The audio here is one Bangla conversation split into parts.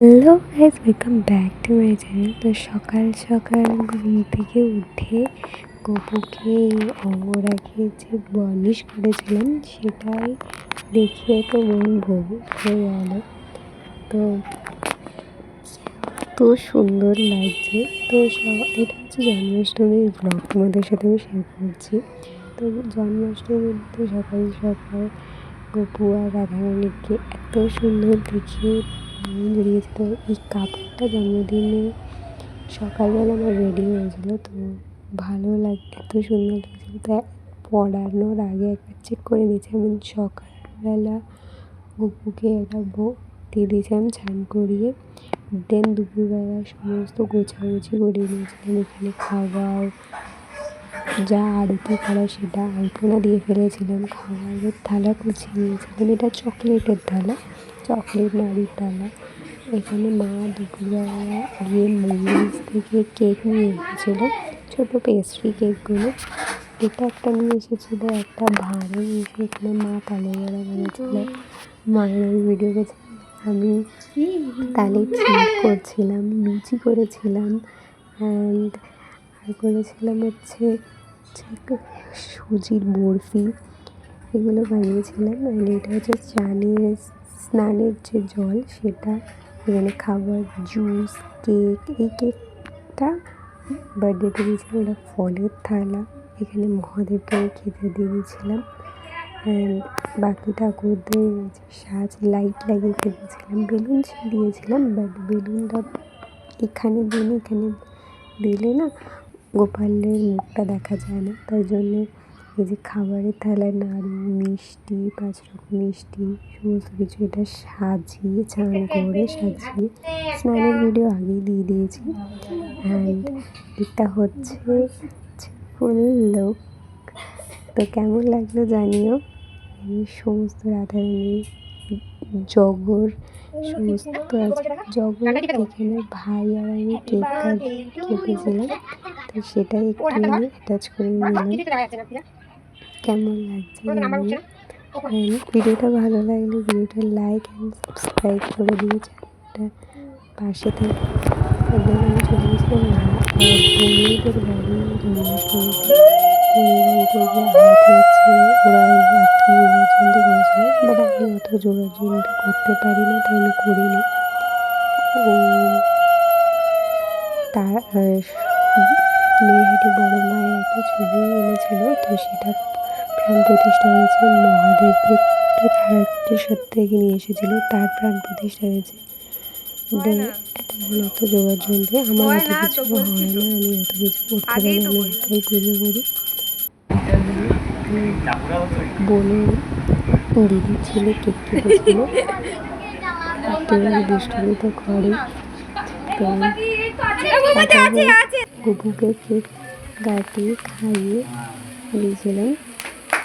Hello guys welcome back to my channel তো সকাল সকাল ঘুম থেকে উঠে গপুকে অঙ্গরাগে যে বর্নিশ করেছিলাম, সেটাই দেখিয়ে তো মন ভোগ হয়ে গেল। তো তো সুন্দর লাগছে। তো এটা হচ্ছে জন্মাষ্টমীর ব্লগ তোমাদের সাথে আমি শেয়ার করছি। তো জন্মাষ্টমীর তো সকাল সকাল গপু আর রাধারানীকে এত সুন্দর দেখে জড়িয়েছে তো এই কাপড়টা জন্মদিনে সকালবেলা আমার রেডি হয়েছিল, তো ভালো লাগ এত সুন্দর লাগছিল তো পড়ানোর আগে একবার চেক করে নিয়েছি, আমি সকালবেলা গপুকে একটা দিয়ে দিয়েছিলাম স্নান করিয়ে দেন দুপুরবেলা সমস্ত গোছাগুছি করে নিয়েছিলাম, এখানে খাবার যা আরতি করা সেটা আলপনা দিয়ে ফেলেছিলাম খাবারের থালা গুছিয়ে নিয়েছিলাম এটা চকলেটের থালা চকলেট নাড়ির থালা। এখানে মা দুপুরবেলা গিয়ে মুভিস থেকে কেক নিয়ে এসেছিল ছোটো পেস্ট্রি কেকগুলো এটা একটা নিয়ে এসেছিল একটা ভাঁড়ও নিয়ে এসে এখানে মা তালে বড়া বানিয়েছিল মায়ের ওই ভিডিও করছে আমি তালে ক্ষীর করছিলাম লুচি করেছিলাম। অ্যান্ড আর করেছিলাম হচ্ছে সুজির বরফি। এগুলো বানিয়েছিলাম অ্যান্ড এটা হচ্ছে চানের স্নানের যে জল সেটা এখানে খাবার জুস কেক এই কেকটা বার্থডেতে দিয়েছিলাম, এটা ফলের থালা। এখানে মহাদেবকে আমি খেতে দিয়ে দিয়েছিলাম অ্যান্ড বাকি ঠাকুরদের সাজ লাইট লাগিয়ে খেতেছিলাম, বেলুন দিয়েছিলাম বাট বেলুনটা এখানে দিলে এখানে দিলে না গোপালের মুখটা দেখা যায় না। তাই জন্যে এই যে খাবারের থালায় নাড়ু, মিষ্টি, পাঁচ রকম মিষ্টি, সমস্ত কিছু এটা সাজিয়ে, চান করে সাজিয়ে স্নানের ভিডিও আগেই দিয়ে দিয়েছি। অ্যান্ড এটা হচ্ছে ফুল লোক তো কেমন লাগল জানিও। এই সমস্ত রাধারানী জগর সমস্ত আছে জগর এখানে ভাই আর আমি কেক কেটেছিলাম তো সেটাই একটু আমি অ্যাটাচ করে নিলাম। কেমন লাগছে জানিও ভিডিওটা ভালো লাগলে ভিডিওটা লাইক অ্যান্ড সাবস্ক্রাইব করে দিয়ে চ্যানেলটা পাশে থেকে। আমি চলে গেছিলাম বন্ধুদের বাড়ি ওরা বাট আমি অত যোগাযোগ করতে পারি না তাই আমি করিনি তার নৈহাটি বড় মায়ের একটা ছবি এনেছিল তো সেটা প্রাণ প্রতিষ্ঠা হয়েছে মহাদেবকে তার একটি সত্য থেকে নিয়ে এসেছিল তার প্রাণ প্রতিষ্ঠা হয়েছে। অত যোগাযোগ দিয়ে আমার অত কিছু হয় না আমি অত কিছু করতে পারি না আমি একাই পুজো করি বোনের দিদির ছেলে কেক কেটেছিল তো দুষ্টুমি তো করে তো গুপুকে কেক কাটিয়ে খাইয়ে দিয়েছিলাম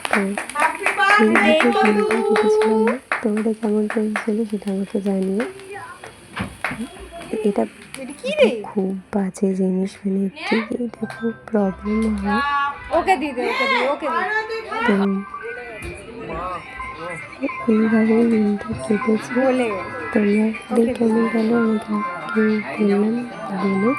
তো কেটেছিলাম না তোমাদের কেমন করেছিল সেটা আমাকে জানিও। এটা খুব বাজে জিনিস মানে ঠিক এটা খুব প্রবলেম হয়। ওকে দিয়ে ওকে দিয়ে ওকে দিয়ে তো এইভাবে দিনটা কেটেছে। তোমরা গেল। আমাকে বললাম বলো